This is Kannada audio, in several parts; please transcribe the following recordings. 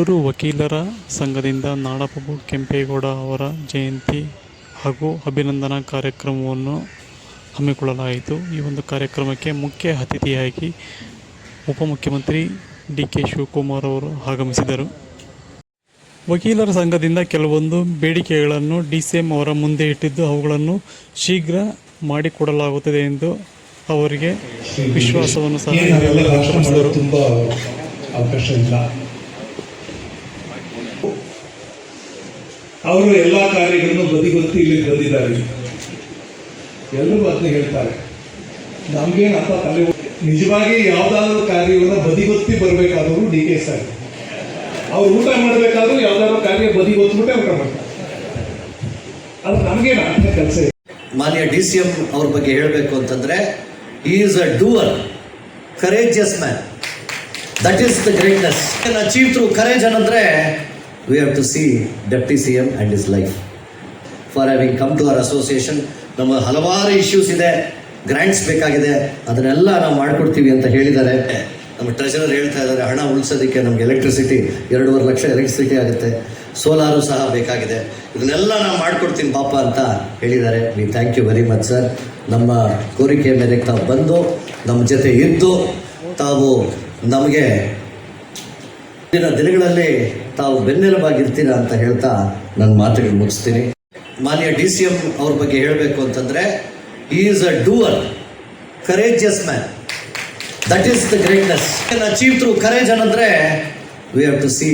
ವಕೀಲರ ಸಂಘದಿಂದ ನಾಡಪ್ರಭು ಕೆಂಪೇಗೌಡ ಅವರ ಜಯಂತಿ ಹಾಗೂ ಅಭಿನಂದನಾ ಕಾರ್ಯಕ್ರಮವನ್ನು ಹಮ್ಮಿಕೊಳ್ಳಲಾಯಿತು. ಈ ಒಂದು ಕಾರ್ಯಕ್ರಮಕ್ಕೆ ಮುಖ್ಯ ಅತಿಥಿಯಾಗಿ ಉಪಮುಖ್ಯಮಂತ್ರಿ ಡಿ ಕೆ ಶಿವಕುಮಾರ್ ಅವರು ಆಗಮಿಸಿದರು. ವಕೀಲರ ಸಂಘದಿಂದ ಕೆಲವೊಂದು ಬೇಡಿಕೆಗಳನ್ನು ಡಿ ಸಿ ಎಂ ಅವರ ಮುಂದೆ ಇಟ್ಟಿದ್ದು ಅವುಗಳನ್ನು ಶೀಘ್ರ ಮಾಡಿಕೊಡಲಾಗುತ್ತದೆ ಎಂದು ಅವರಿಗೆ ವಿಶ್ವಾಸವನ್ನು ಸಹ ಅವಕಾಶ ಇಲ್ಲ. ಅವರು ಎಲ್ಲ ಕಾರ್ಯಗಳನ್ನು ಬದಿಗೊತ್ತಿ ಇಲ್ಲಿ ಬಂದಿದ್ದಾರೆ. ಎಲ್ಲರೂ ಅದನ್ನ ಹೇಳ್ತಾರೆ. ನಮ್ಗೇನು ಅಂತ ತಲೆ ನಿಜವಾಗಿ ಯಾವುದಾದ್ರೂ ಕಾರ್ಯವನ್ನು ಬದಿಗೊತ್ತಿ ಬರಬೇಕಾದವರು ಡಿ ಕೆ ಸರ್. ಅವ್ರು ಊಟ ಮಾಡಬೇಕಾದ್ರೂ ಯಾವ್ದಾದ್ರು ಕಾರ್ಯ ಬದಿಗೊತ್ಬಿಟ್ಟೆ ಊಟ ಮಾಡ್ತಾರೆ. ಅದು ನಮ್ಗೇನು ಕೆಲಸ ಮಾನ್ಯ ಡಿ ಸಿ ಎಂ ಅವ್ರ ಬಗ್ಗೆ ಹೇಳಬೇಕು ಅಂತಂದ್ರೆ is a doer courageous man that is the greatness achieve through courage ಅನ್ನಂದ್ರೆ we have to see deputy C and and his for for come come to association. ನಮ್ಮ ಹಲವಾರು ಇಶ್ಯೂಸ್ ಇದೆ ಗ್ರ್ಯಾಂಟ್ಸ್ ಬೇಕಾಗಿದೆ, ಅದನ್ನೆಲ್ಲ ನಾವು ಮಾಡಿಕೊಡ್ತೀವಿ ಅಂತ ಹೇಳಿದ್ದಾರೆ. ನಮ್ಮ ಟ್ರೆಜರರ್ ಹೇಳ್ತಾ ಇದ್ದಾರೆ, ಹಣ ಉಳಿಸೋದಕ್ಕೆ ನಮ್ಗೆ ಎಲೆಕ್ಟ್ರಿಸಿಟಿ ಎರಡೂವರೆ ಲಕ್ಷ ಎಲೆಕ್ಟ್ರಿಸಿಟಿ ಆಗುತ್ತೆ ಸೋಲಾರು ಸಹ ಬೇಕಾಗಿದೆ. ಇದನ್ನೆಲ್ಲ ನಾವು ಮಾಡ್ಕೊಡ್ತೀನಿ ಪಾಪ ಅಂತ ಹೇಳಿದ್ದಾರೆ. We thank you very much sir ನಮ್ಮ ಕೋರಿಕೆ ಮೇರೆಗೆ ತಾವು ಬಂದು, ನಮ್ಮ ಜೊತೆ ಇದ್ದು, ತಾವು ನಮಗೆ ಮುಂದಿನ ದಿನಗಳಲ್ಲಿ ತಾವು ಬೆನ್ನೆಲುಬಾಗಿರ್ತೀರಾ ಅಂತ ಹೇಳ್ತಾ ನನ್ನ ಮಾತುಗಳು ಮುಗಿಸ್ತೀನಿ. ಮಾನ್ಯ ಡಿ ಸಿ ಎಂ ಅವ್ರ ಬಗ್ಗೆ ಹೇಳಬೇಕು ಅಂತಂದ್ರೆ is a doer courageous man that is the greatness achieve through courage ಅನ್ನಂದ್ರೆ we have to see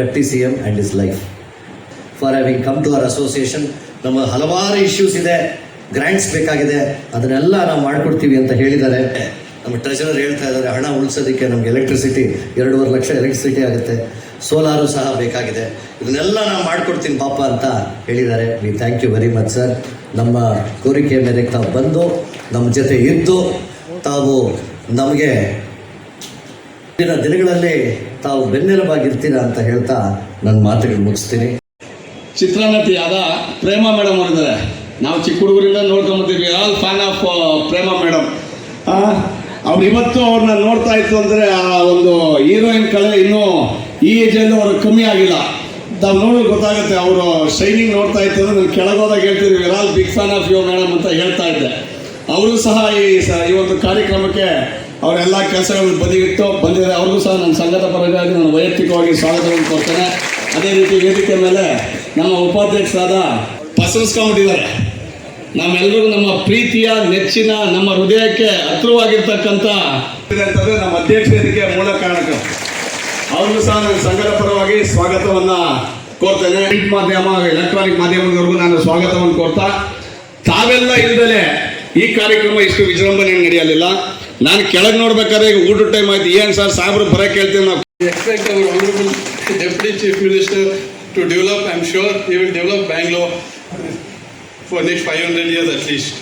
deputy C M and his life for having come to our association ನಮ್ಮ ಹಲವಾರು ಇಶ್ಯೂಸ್ ಇದೆ. ಗ್ರ್ಯಾಂಟ್ಸ್ ಬೇಕಾಗಿದೆ. ಅದನ್ನೆಲ್ಲ ನಾವು ಮಾಡಿಕೊಡ್ತೀವಿ ಅಂತ ಹೇಳಿದ್ದಾರೆ. ನಮ್ಮ ಟ್ರೆಷರರ್ ಹೇಳ್ತಾ ಇದ್ದಾರೆ, ಹಣ ಉಳಿಸೋದಕ್ಕೆ ನಮಗೆ ಎಲೆಕ್ಟ್ರಿಸಿಟಿ ಎರಡೂವರೆ ಲಕ್ಷ ಎಲೆಕ್ಟ್ರಿಸಿಟಿ ಆಗುತ್ತೆ. ಸೋಲಾರು ಸಹ ಬೇಕಾಗಿದೆ. ಇದನ್ನೆಲ್ಲ ನಾವು ಮಾಡ್ಕೊಡ್ತೀನಿ ಪಾಪ ಅಂತ ಹೇಳಿದ್ದಾರೆ. We thank you very much sir ನಮ್ಮ ಕೋರಿಕೆ ಮೇಲೆ ತಾವು ಬಂದು, ನಮ್ಮ ಜೊತೆ ಇದ್ದು, ತಾವು ನಮಗೆ ಮುಂದಿನ ದಿನಗಳಲ್ಲಿ ತಾವು ಬೆನ್ನೆಲುಬಾಗಿರ್ತೀರಾ ಅಂತ ಹೇಳ್ತಾ ನನ್ನ ಮಾತುಗಳು ಮುಗಿಸ್ತೀನಿ. ಚಿತ್ರನಟಿಯಾದ ಪ್ರೇಮ ಮೇಡಮ್ ಅವರಿದ್ದಾರೆ. ನಾವು ಚಿಕ್ಕ ಹುಡುಗರಿಂದ ನೋಡ್ಕೊಂಬತ್ತೀವಿ all fan of Prema madam. ಅವ್ರು ಇವತ್ತು ಅವ್ರನ್ನ ನೋಡ್ತಾ ಇತ್ತು ಅಂದ್ರೆ ಆ ಒಂದು ಹೀರೋಯಿನ್ ಕಳೆ ಇನ್ನೂ ಈ ಏಜಲ್ಲಿ ಅವ್ರಿಗೆ ಕಮ್ಮಿ ಆಗಿಲ್ಲ. ನಾವು ನೋಡಿ ಗೊತ್ತಾಗುತ್ತೆ, ಅವರು ಶೈನಿಂಗ್ ನೋಡ್ತಾ ಇತ್ತು ಅಂದ್ರೆ ನಾನು ಕೆಳಗೋದಾಗ ಹೇಳ್ತೀವಿ we're all big fan of you madam ಅಂತ ಹೇಳ್ತಾ ಇದ್ದೆ. ಅವರು ಸಹ ಈ ಈ ಒಂದು ಕಾರ್ಯಕ್ರಮಕ್ಕೆ ಅವರೆಲ್ಲ ಕೆಲಸಗಳನ್ನು ಬದಿಗಿಟ್ಟು ಬಂದಿದ್ದಾರೆ. ಅವ್ರಿಗೂ ಸಹ ನನ್ನ ಸಂಘದ ಪರವಾಗಿ ನಾನು ವೈಯಕ್ತಿಕವಾಗಿ ಸ್ವಾಗತವನ್ನು ಕೊಡ್ತೇನೆ. ಅದೇ ರೀತಿ ವೇದಿಕೆ ಮೇಲೆ ನಮ್ಮ ಉಪಾಧ್ಯಕ್ಷರಾದ ಪಸರಿಸ್ಕೊಂಡಿದ್ದಾರೆ ನಮ್ಮೆಲ್ಲರಿಗೂ ನಮ್ಮ ಪ್ರೀತಿಯ ನೆಚ್ಚಿನ ನಮ್ಮ ಹೃದಯಕ್ಕೆ ಹತ್ರವಾಗಿರ್ತಕ್ಕಂಥ ಅಂತಂದ್ರೆ ನಮ್ಮ ಅಧ್ಯಕ್ಷರಿಗೆ ಮೂಲ ಕಾರಣಕ ಅವ್ರಿಗೂ ಸಹ ನಾನು ಸಂಘದ ಪರವಾಗಿ ಸ್ವಾಗತವನ್ನ ಕೋರ್ತೇನೆ ಪ್ರಿಂಟ್ ಮಾಧ್ಯಮ ಎಲೆಕ್ಟ್ರಾನಿಕ್ ಮಾಧ್ಯಮದವರೆಗೂ ನಾನು ಸ್ವಾಗತವನ್ನು ಕೋರ್ತಾ. ತಾವೆಲ್ಲ ಇಲ್ದಲೆ ಈ ಕಾರ್ಯಕ್ರಮ ಇಷ್ಟು ವಿಜೃಂಭಣೆ ನಡೆಯಲಿಲ್ಲ. ನಾನು ಕೆಳಗೆ ನೋಡ್ಬೇಕಾದ್ರೆ ಈಗ ಊಟ ಟೈಮ್ ಆಯ್ತು. ಏನ್ ಸರ್? ಸಾಹೇಬ್ರು ಬರಕ್ಕೆ ಕೇಳ್ತೇನೆ ನಾವು. Expect our honourable deputy chief minister to develop I am sure you will develop develop Bangalore for next 500 years at least.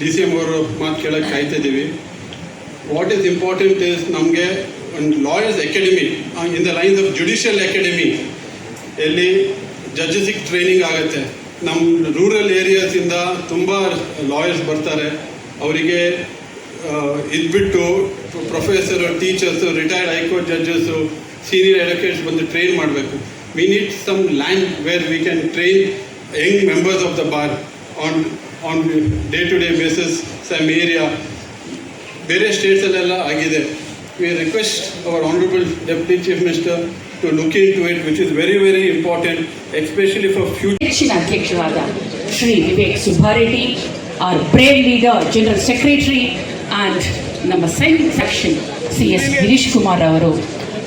D C M ಅವರು ಮಾತು ಕೇಳಕ್ಕೆ ಕಾಯ್ತಾ ಇದ್ದೀವಿ ವಾಟ್ ಈಸ್ ಇಂಪಾರ್ಟೆಂಟ್ ಇಸ್ ನಮಗೆ ಒಂದು lawyers academy in the lines of judicial academy ಎಲ್ಲಿ ಜಡ್ಜಸಿಗೆ ಟ್ರೈನಿಂಗ್ ಆಗುತ್ತೆ. ನಮ್ಮ ರೂರಲ್ ಏರಿಯಾಸಿಂದ ತುಂಬ ಲಾಯರ್ಸ್ ಬರ್ತಾರೆ. ಅವರಿಗೆ ಇದು ಬಿಟ್ಟು professor teachers retired high court judges senior advocates ಬಂದು ಟ್ರೈನ್ ಮಾಡಬೇಕು. We need some land where we can train young members of the bar on on day to day basis some area ಬೇರೆ ಸ್ಟೇಟ್ಸಲ್ಲೆಲ್ಲ ಆಗಿದೆ. We request our honourable deputy chief minister to look into it which is very very important especially for future ಹೆಚ್ಚಿನ ಅಧ್ಯಕ್ಷರಾದ Shri Vivek Subbareddy are brave leader general secretary and ನಮ್ಮ sign section C S Girish Kumar ಅವರು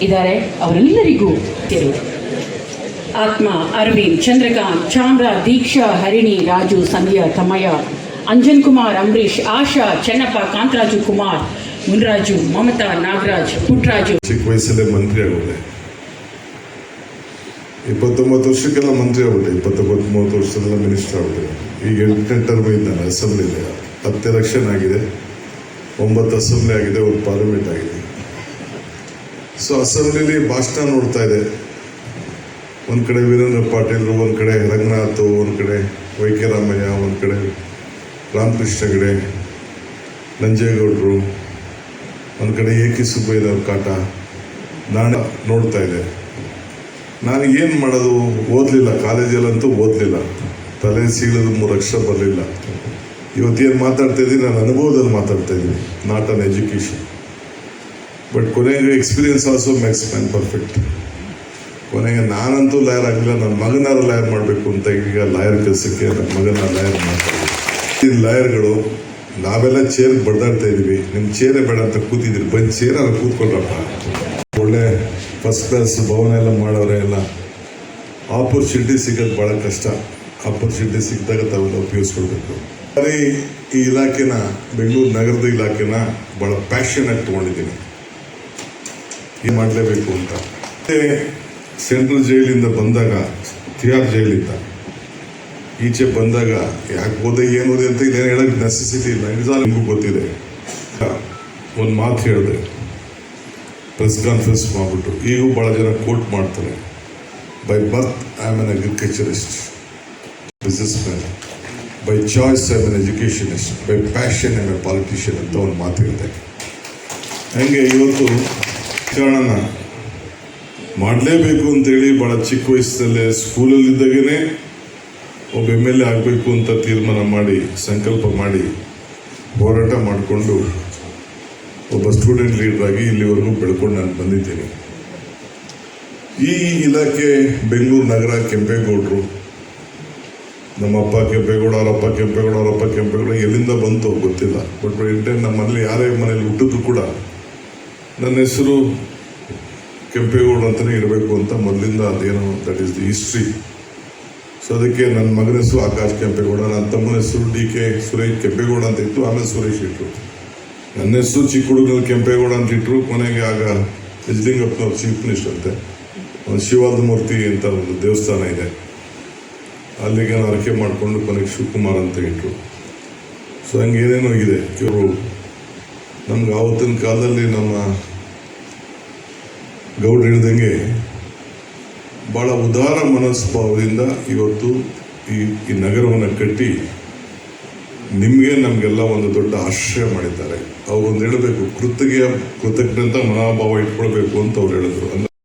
ಇದ್ದಾರೆ, ಅವರೆಲ್ಲರಿಗೂ ತೆರು ಆತ್ಮ, ಅರವಿಂದ್, ಚಂದ್ರಕಾಂತ್, ಚಾಮ್ರ, ದೀಕ್ಷಾ, ಹರಿಣಿ, ರಾಜು, ಸಂಧ್ಯಾ ತಮಯ ಅಂಜನ್ ಕುಮಾರ್ ಅಂಬರೀಶ್ ಆಶಾ, ಚೆನ್ನಪ್ಪ, ಕಾಂತರಾಜು ಕುಮಾರ್, ಮುನ್ರಾಜು, ಮಮತಾ, ನಾಗರಾಜ್, ಪುಟ್ರಾಜು. ಚಿಕ್ಕ ವಯಸ್ಸಲ್ಲೇ ಮಂತ್ರಿ ಆಗೋದೆ. ಇಪ್ಪತ್ತೊಂಬತ್ತು ವರ್ಷಕ್ಕೆಲ್ಲ ಮಂತ್ರಿ ಆಗ್ಬಿಟ್ಟೆ ಇಪ್ಪತ್ತೊಂಬತ್ತು ಮೂವತ್ತು ವರ್ಷದಲ್ಲ ಮಿನಿಸ್ಟರ್ ಆಗ್ಬಿಟ್ಟೆ ಈಗ ಎಂಟನೇ ಟರ್ಮ್ ಇದ್ದಾನೆ ಇದೆ. ಹತ್ತು ಎಲೆಕ್ಷನ್ ಆಗಿದೆ. ಒಂಬತ್ತು ಅಸೆಂಬ್ಲಿ ಆಗಿದೆ, ಒಂದು ಪಾರ್ಲಿಮೆಂಟ್ ಆಗಿದೆ. ಸೊ, ಅಸೆಂಬ್ಲಿಲಿ ಭಾಷಣ ನೋಡ್ತಾ ಇದೆ. ಒಂದು ಕಡೆ ವೀರೇಂದ್ರ ಪಾಟೀಲ್ ಒಂದು ಕಡೆ ರಂಗನಾಥ್, ಒಂದು ಕಡೆ ವೈ ಕೆ ರಾಮಯ್ಯ, ಒಂದು ಕಡೆ ರಾಮಕೃಷ್ಣ ಹೆಗಡೆ, ನಂಜೇಗೌಡರು, ಒಂದು ಕಡೆ ಎ ಕೆ ಸುಬ್ಬಯ್ಯನವ್ರ ಕಾಟ ನಾನು ನೋಡ್ತಾ ಇದೆ ನಾನು ಏನು ಮಾಡೋದು ಓದಲಿಲ್ಲ, ಕಾಲೇಜಲ್ಲಂತೂ ಓದಲಿಲ್ಲ. ತಲೆ ಸೀಳದ ಮೂರು ಅಕ್ಷರ ಬರಲಿಲ್ಲ. ಇವತ್ತೇನು ಮಾತಾಡ್ತಾ ಇದ್ದೀನಿ? ನಾನು ಅನುಭವದಲ್ಲಿ ಮಾತಾಡ್ತಾ ಇದ್ದೀನಿ. ನಾಟ್ ಆನ್ ಎಜುಕೇಷನ್ ಬಟ್ ಕೊನೆಗೆ experience also makes man perfect ಕೊನೆಗೆ ನಾನಂತೂ ಲಾಯರ್ ಆಗಲಿಲ್ಲ ನನ್ನ ಮಗನಾದ್ರು ಲಾಯರ್ ಮಾಡಬೇಕು ಅಂತ ಈಗ ಲಾಯರ್ ಕೆಲಸಕ್ಕೆ ನನ್ನ ಮಗನ ಲಾಯರ್ ಮಾಡ್ತಾರೆ. ಈ ಲಾಯರ್ಗಳು ನಾವೆಲ್ಲ ಚೇರ್ ಬಡ್ದಾಡ್ತಾ ಇದ್ದೀವಿ ನಿಮ್ಮ ಚೇರೇ ಬೇಡ ಅಂತ ಕೂತಿದ್ದೀರಿ, ಬಂದು ಚೇರ್ ಅಲ್ಲಿ ಕೂತ್ಕೊಂಡ್ರಪ್ಪ ಒಳ್ಳೆ ಫಸ್ಟ್ ಕ್ಲಾಸ್ ಭವನ ಎಲ್ಲ ಮಾಡೋರೆ ಎಲ್ಲ. ಆಪರ್ಚುನಿಟಿ ಸಿಗೋದು ಭಾಳ ಕಷ್ಟ. ಆಪರ್ಚುನಿಟಿ ಸಿಕ್ಕಿದಾಗ ತಾವೆಲ್ಲ ಉಪಯೋಗಿಸ್ಕೊಳ್ಬೇಕು. ಬರೀ ಈ ಇಲಾಖೆನ, ಬೆಂಗಳೂರು ನಗರದ ಇಲಾಖೆನ ಭಾಳ ಪ್ಯಾಷನ್ ಆಗಿ ತೊಗೊಂಡಿದ್ದೀನಿ. ಏನು ಮಾಡಲೇಬೇಕು ಅಂತ. ಸೆಂಟ್ರಲ್ ಜೈಲಿಂದ ಬಂದಾಗ, ತಿಹಾರ್ ಜೈಲಿಂದ. ಈಚೆ ಬಂದಾಗ, ಯಾಕೆ ಓದೆ ಏನು ಓದೆ ಅಂತ ಇದೇನು ಹೇಳೋಕ್ಕೆ ನೆಸೆಸಿಟಿ ಇಲ್ಲ. ನಿಜ ನಿಮಗೂ ಗೊತ್ತಿದೆ. ಒಂದು ಮಾತು ಹೇಳಿದೆ. ಪ್ರೆಸ್ ಕಾನ್ಫರೆನ್ಸ್ ಮಾಡಿಬಿಟ್ಟು. ಈಗೂ ಭಾಳ ಜನ ಕೋಟ್ ಮಾಡ್ತಾರೆ. By birth I am an agriculturist business man by choice I an educationist by passion I a politician ಅಂತ ಒಂದು ಮಾತು ಹೇಳಿದೆ. ಹಂಗೆ ಇವತ್ತು ಕಾರಣ ಮಾಡಲೇಬೇಕು ಅಂತೇಳಿ ಭಾಳ ಚಿಕ್ಕ ವಯಸ್ಸಲ್ಲೇ ಸ್ಕೂಲಲ್ಲಿದ್ದಾಗೇ ಒಬ್ಬ ಎಂ ಎಲ್ ಎ ಆಗಬೇಕು ಅಂತ ತೀರ್ಮಾನ ಮಾಡಿ, ಸಂಕಲ್ಪ ಮಾಡಿ ಹೋರಾಟ ಮಾಡಿಕೊಂಡು ಒಬ್ಬ ಸ್ಟೂಡೆಂಟ್ ಲೀಡರ್ ಆಗಿ ಇಲ್ಲಿವರೆಗೂ ಬೆಳ್ಕೊಂಡು ನಾನು ಬಂದಿದ್ದೀನಿ. ಈ ಇಲಾಖೆ ಬೆಂಗಳೂರು ನಗರ ಕೆಂಪೇಗೌಡರು ನಮ್ಮಪ್ಪ ಕೆಂಪೇಗೌಡ ಅವರಪ್ಪ ಕೆಂಪೇಗೌಡ ಅವರಪ್ಪ ಕೆಂಪೇಗೌಡ ಎಲ್ಲಿಂದ ಬಂತು ಗೊತ್ತಿಲ್ಲ. ಬಟ್ ಇಂಟೆನ್ ನಮ್ಮ ಮನೇಲಿ ಯಾರೇ ಮನೇಲಿ ಹುಟ್ಟಿದ್ರು ಕೂಡ ನನ್ನ ಹೆಸರು ಕೆಂಪೇಗೌಡ ಅಂತಲೇ ಇರಬೇಕು ಅಂತ ಮೊದಲಿಂದ ಅದೇನೋ that is the history so ಅದಕ್ಕೆ ನನ್ನ ಮಗನ ಹೆಸರು ಆಕಾಶ್ ಕೆಂಪೇಗೌಡ ನನ್ನ ತಮ್ಮನ ಹೆಸರು ಡಿ ಕೆ ಸುರೇಶ್ ಕೆಂಪೇಗೌಡ ಅಂತ ಇತ್ತು ಆಮೇಲೆ ಸುರೇಶ್ ಇಟ್ಟರು ನನ್ನ ಹೆಸರು ಚಿಕ್ಕ ಹುಡುಗನಲ್ಲಿ ಕೆಂಪೇಗೌಡ ಅಂತ ಇಟ್ಟರು ಕೊನೆಗೆ ಆಗ ಎಜ್ಲಿಂಗಪ್ಪನವ್ರು ಚೀಫ್ ಮಿನಿಸ್ಟರ್ ಅಂತೆ. ಒಂದು ಶಿವಾದ ಮೂರ್ತಿ ಅಂತ ಒಂದು ದೇವಸ್ಥಾನ ಇದೆ. ಅಲ್ಲಿಗೆ ನಾನು ಅರಕೆ ಮಾಡಿಕೊಂಡು ಕೊನೆಗೆ ಶಿವಕುಮಾರ್ ಅಂತ ಇಟ್ಟರು ಸೊ ಹಂಗೆ ಏನೇನೋ ಇದೆ. ಇವರು ನಮ್ಗೆ ಆವತ್ತಿನ ಕಾಲದಲ್ಲಿ ನಮ್ಮ ಗೌಡ್ ಹೇಳಿದಂಗೆ ಭಾಳ ಉದಾರ ಮನಸ್ಭಾವದಿಂದ ಇವತ್ತು ಈ ಈ ನಗರವನ್ನು ಕಟ್ಟಿ ನಿಮಗೆ ನಮಗೆಲ್ಲ ಒಂದು ದೊಡ್ಡ ಆಶ್ರಯ ಮಾಡಿದ್ದಾರೆ. ಅವ್ರು ಒಂದು ಹೇಳಬೇಕು ಕೃತಿಗೆ ಕೃತಜ್ಞತ ಮನೋಭಾವ ಇಟ್ಕೊಳ್ಬೇಕು ಅಂತ ಅವ್ರು ಹೇಳಿದ್ರು.